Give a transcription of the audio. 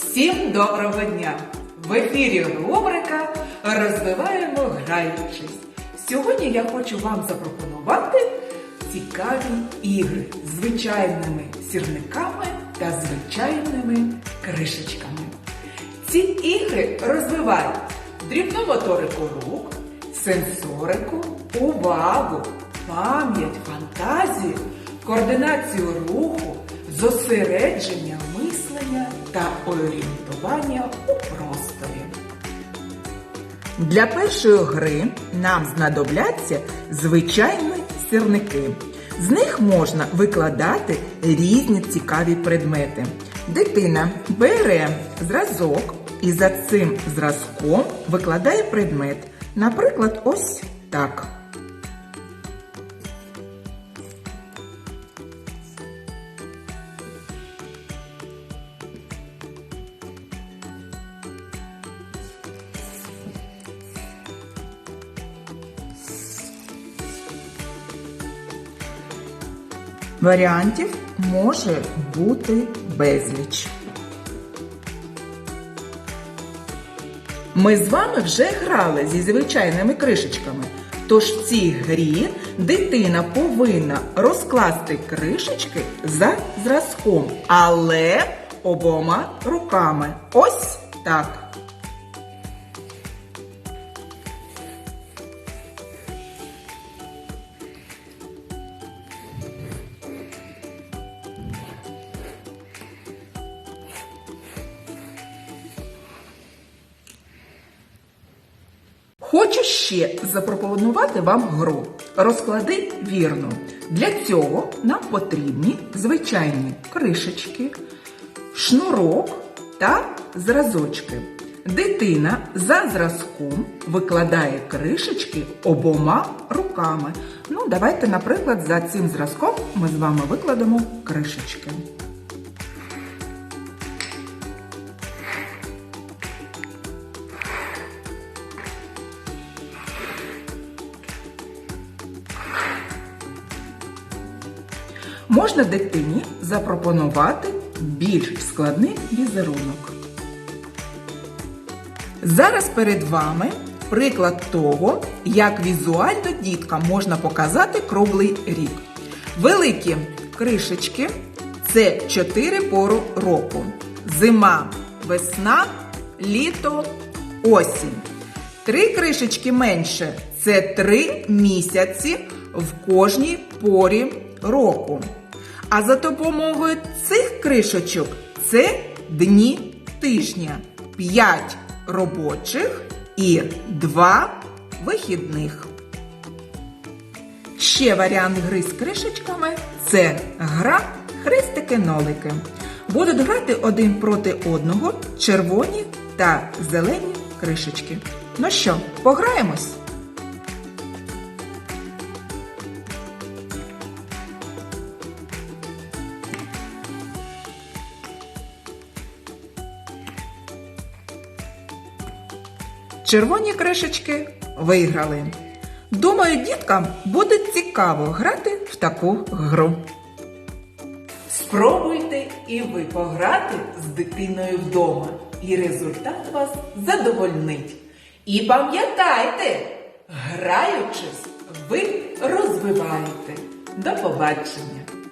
Всім доброго дня! В ефірі рубрика Розвиваємо граючись. Сьогодні я хочу вам запропонувати цікаві ігри з звичайними сірниками та звичайними кришечками. Ці ігри розвивають дрібну моторику рук, сенсорику, увагу, пам'ять, фантазію, координацію руху, зосередження мислення та орієнтування у просторі. Для першої гри нам знадобляться звичайні сірники. З них можна викладати різні цікаві предмети. Дитина бере зразок і за цим зразком викладає предмет. Наприклад, ось так. Варіантів може бути безліч. Ми з вами вже грали зі звичайними кришечками. Тож в цій грі дитина повинна розкласти кришечки за зразком, але обома руками. Ось так. Хочу ще запропонувати вам гру. Розклади вірно. Для цього нам потрібні звичайні кришечки, шнурок та зразочки. Дитина за зразком викладає кришечки обома руками. Ну, давайте, наприклад, за цим зразком ми з вами викладемо кришечки. Можна дитині запропонувати більш складний візерунок. Зараз перед вами приклад того, як візуально діткам можна показати круглий рік. Великі кришечки це чотири пору року: зима, весна, літо, осінь. Три кришечки менше це три місяці в кожній порі року. А за допомогою цих кришечок це дні тижня. 5 робочих і 2 вихідних. Ще варіант гри з кришечками це гра хрестики-нолики. Будуть грати один проти одного червоні та зелені кришечки. Ну що, пограємось? Червоні кришечки виграли. Думаю, діткам буде цікаво грати в таку гру. Спробуйте і ви пограти з дитиною вдома, і результат вас задовольнить. І пам'ятайте, граючись, ви розвиваєте. До побачення!